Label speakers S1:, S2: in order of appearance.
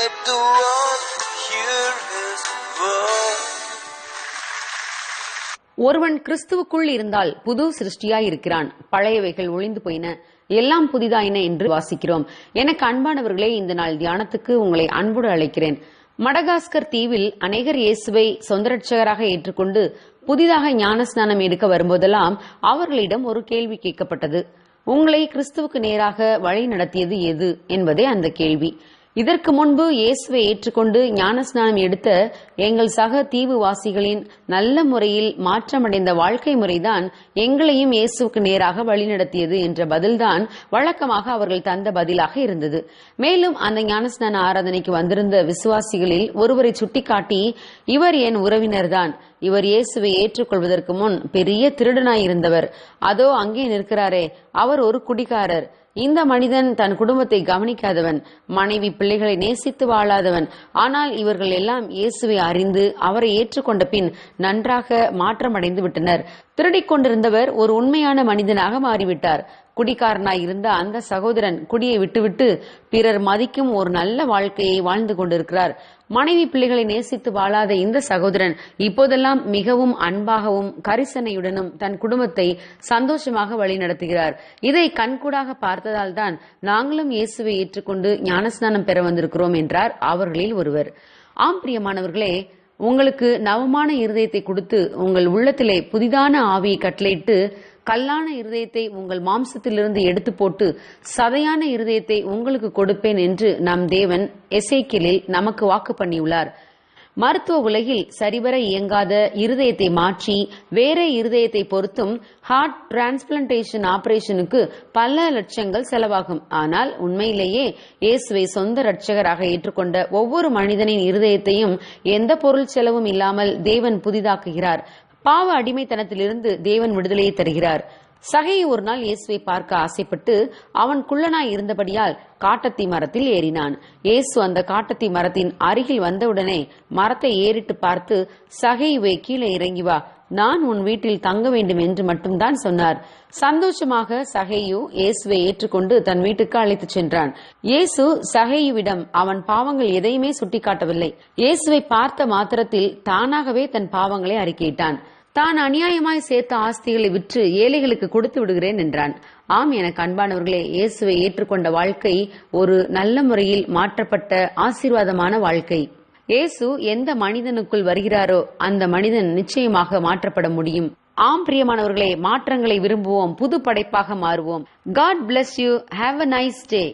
S1: let the world hear his word.
S2: ஒருவன் கிறிஸ்துவுக்குள் இருந்தால் புது சிருஷ்டியாய் இருக்கிறான். பழையவைகள் ஒளிந்து போயின. எல்லாம் புதிதாயின என்று வாசிக்கிறோம். எனக்கு அன்பானவர்களே இந்த நாள் தியானத்துக்கு உங்களை அன்போடு அழைக்கிறேன். மடகாஸ்கர் தீவில் அநேகர் இயேசுவை சொந்த ரட்சகராக ஏற்றுக்கொண்டு புதிதாக ஞானஸ்நானம் எடுக்க வரும்போதெல்லாம் அவர்களிடம் ஒரு கேள்வி கேட்கப்பட்டது. உங்களை கிறிஸ்துவுக்கு நேராக வழி நடத்தியது எது என்பதே அந்த கேள்வி. இதற்கு முன்பு இயேசுவை ஏற்றுக்கொண்டு ஞானஸ்நானம் எடுத்த எங்கள் சக தீவுவாசிகளின் நல்ல முறையில் மாற்றமடைந்த வாழ்க்கை முறைதான் எங்களையும் இயேசுவுக்கு நேராக வழிநடத்தியது என்ற பதில்தான் வழக்கமாக அவர்கள் தந்த பதிலாக இருந்தது. மேலும் அந்த ஞானஸ்நான ஆராதனைக்கு வந்திருந்த விசுவாசிகளில் ஒருவரை சுட்டிக்காட்டி இவர் என் உறவினர்தான். இவர் இயேசுவை ஏற்றுக்கொள்வதற்கு முன் பெரிய திருடனாயிருந்தவர். அதோ அங்கே நிற்கிறாரே. அவர் ஒரு குடிகாரர். இந்த மனிதன் தன் குடும்பத்தை கவனிக்காதவன் மனைவி பிள்ளைகளை நேசித்து வாழாதவன். ஆனால் இவர்கள் எல்லாம் இயேசுவை அறிந்து அவரை ஏற்றுக்கொண்ட பின் நன்றாக மாற்றமடைந்து விட்டனர். திருடிக் கொண்டிருந்தவர் ஒரு உண்மையான மனிதனாக மாறிவிட்டார். குடிகாரனாய் இருந்த அந்த சகோதரன் குடியை விட்டுவிட்டு பிறர் மதிக்கும் ஒரு நல்ல வாழ்க்கையை வாழ்ந்து கொண்டிருக்கிறார். மனைவி பிள்ளைகளை நேசித்து வாழாத இந்த சகோதரன் இப்போதெல்லாம் மிகவும் அன்பாகவும் கரிசனையுடனும் தன் குடும்பத்தை சந்தோஷமாக வழிநடத்துகிறார். இதை கண்கூடாக பார்த்ததால் தான் நாங்களும் இயேசுவை ஏற்றுக்கொண்டு ஞானஸ்நானம் பெற வந்திருக்கிறோம் என்றார் அவர்களில் ஒருவர். ஆம் பிரியமானவர்களே உங்களுக்கு நவமான இருதயத்தை கொடுத்து உங்கள் உள்ளத்திலே புதிதான ஆவியை கட்டளையிட்டு கல்லான இருதயத்தை உங்கள் மாம்சத்திலிருந்து எடுத்து போட்டு சதையான இருதயத்தை உங்களுக்கு கொடுப்பேன் என்று நம் தேவன் எசேக்கியலில் நமக்கு வாக்கு பண்ணியுள்ளார். மருத்துவ உலகில் சரிவர இயங்காத இருதயத்தை மாற்றி வேற இருதயத்தை பொறுத்தும் ஹார்ட் டிரான்ஸ்பிளான்டேஷன் ஆபரேஷனுக்கு பல லட்சங்கள் செலவாகும். ஆனால் உண்மையிலேயே இயேசுவை சொந்த ரட்சகராக ஏற்றுக்கொண்ட ஒவ்வொரு மனிதனின் இருதயத்தையும் எந்த பொருள் செலவும் இல்லாமல் தேவன் புதிதாக்குகிறார். பாவ அடிமைத்தனத்திலிருந்து தேவன் விடுதலையை தருகிறார். சகை ஒரு நாள் இயேசுவை பார்க்க ஆசைப்பட்டு அவன் குள்ளனாய் இருந்தபடியால் காட்டத்தி மரத்தில் ஏறினான். இயேசு அந்த காட்டத்தி மரத்தின் அருகில் வந்தவுடனே மரத்தை ஏறிட்டு பார்த்து சகையுவே கீழே இறங்கி வா. நான் உன் வீட்டில் தங்க வேண்டும் என்று மட்டும்தான் சொன்னார். சந்தோஷமாக சகையு இயேசுவை ஏற்றுக்கொண்டு தன் வீட்டுக்கு அழைத்து சென்றான். இயேசு சகையுவிடம் அவன் பாவங்கள் எதையுமே சுட்டிக்காட்டவில்லை. இயேசுவை பார்த்த மாத்திரத்தில் தானாகவே தன் பாவங்களை அறிக்கையிட்டான். தான் அநியாயமாய் சேர்த்த ஆஸ்திகளை விற்று ஏழைகளுக்கு கொடுத்து விடுகிறேன் என்றான். ஆம் எனக்கு அன்பானவர்களே இயேசுவை ஏற்றுக்கொண்ட வாழ்க்கை ஒரு நல்ல முறையில் மாற்றப்பட்ட ஆசீர்வாதமான வாழ்க்கை. இயேசு எந்த மனிதனுக்குள் வருகிறாரோ அந்த மனிதன் நிச்சயமாக மாற்றப்பட முடியும். ஆம் பிரியமானவர்களே மாற்றங்களை விரும்புவோம் புது படைப்பாக மாறுவோம். God bless you have a nice day